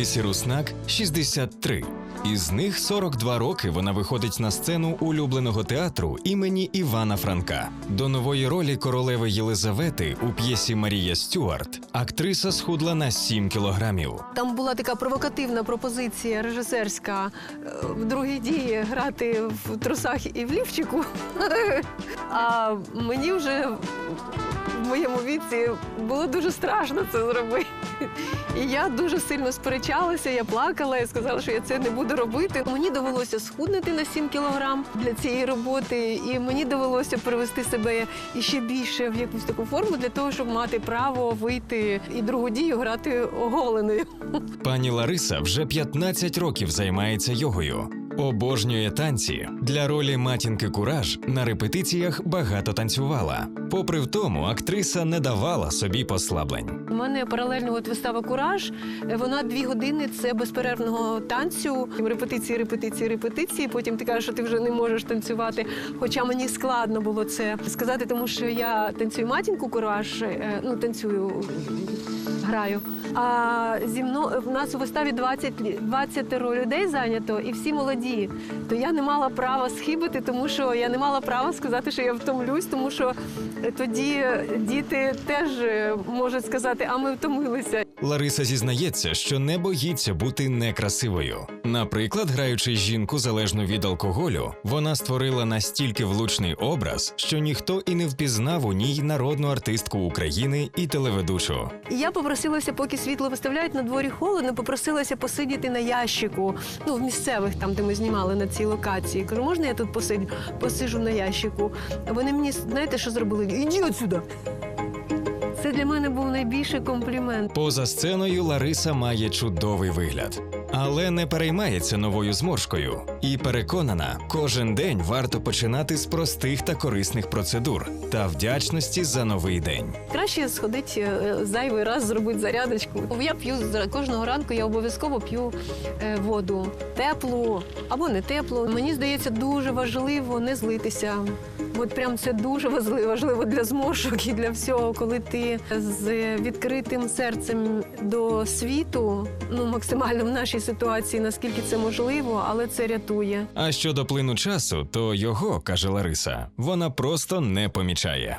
Ларисі Руснак 63. Із них 42 роки вона виходить на сцену улюбленого театру імені Івана Франка. До нової ролі королеви Єлизавети у п'єсі Марія Стюарт актриса схудла на 7 кілограмів. Там була така провокативна пропозиція режисерська е, в другій дії грати в трусах і в лівчику. А мені вже в моєму віці було дуже страшно це зробити. І я дуже сильно сперечалася, я плакала, я сказала, що я це не буду робити. Мені довелося схуднути на 7 кілограм для цієї роботи, і мені довелося привести себе ще більше в якусь таку форму для того, щоб мати право вийти і другу дію грати оголеною. Пані Лариса вже 15 років займається йогою. Обожнює танці. Для ролі матінки Кураж на репетиціях багато танцювала. Попри в тому, актриса не давала собі послаблень. У мене паралельно от вистава Кураж. Вона дві години це безперервного танцю, репетиції, репетиції, репетиції. Потім ти кажеш, що ти вже не можеш танцювати. Хоча мені складно було це сказати, тому що я танцюю матінку Кураж, е, ну танцюю, граю. А зі мною в нас у виставі 20, лі- 20 людей зайнято, і всі молоді. То я не мала права схибити, тому що я не мала права сказати, що я втомлюсь, тому що е, тоді діти теж е, можуть сказати, а ми втомилися. Лариса зізнається, що не боїться бути некрасивою. Наприклад, граючи жінку залежну від алкоголю, вона створила настільки влучний образ, що ніхто і не впізнав у ній народну артистку України і телеведучу. Я попросилася, поки світло виставляють на дворі холодно, попросилася посидіти на ящику. Ну, в місцевих, там, де ми знімали на цій локації. Кажу, можна я тут посидю? Посижу на ящику. Вони мені, знаєте, що зробили? Іди отсюда! Це для мене був найбільший комплімент. Поза сценою Лариса має чудовий вигляд, але не переймається новою зморшкою і переконана, кожен день варто починати з простих та корисних процедур та вдячності за новий день. Краще сходити е, зайвий раз зробити зарядочку. Я п'ю кожного ранку, я обов'язково п'ю е, воду теплу або не теплу. Мені здається, дуже важливо не злитися. От прям це дуже важливо, для зморшок і для всього, коли ти з відкритим серцем до світу, ну максимально в нашій ситуації, наскільки це можливо, але це рятує. А щодо плину часу, то його, каже Лариса, вона просто не помічає.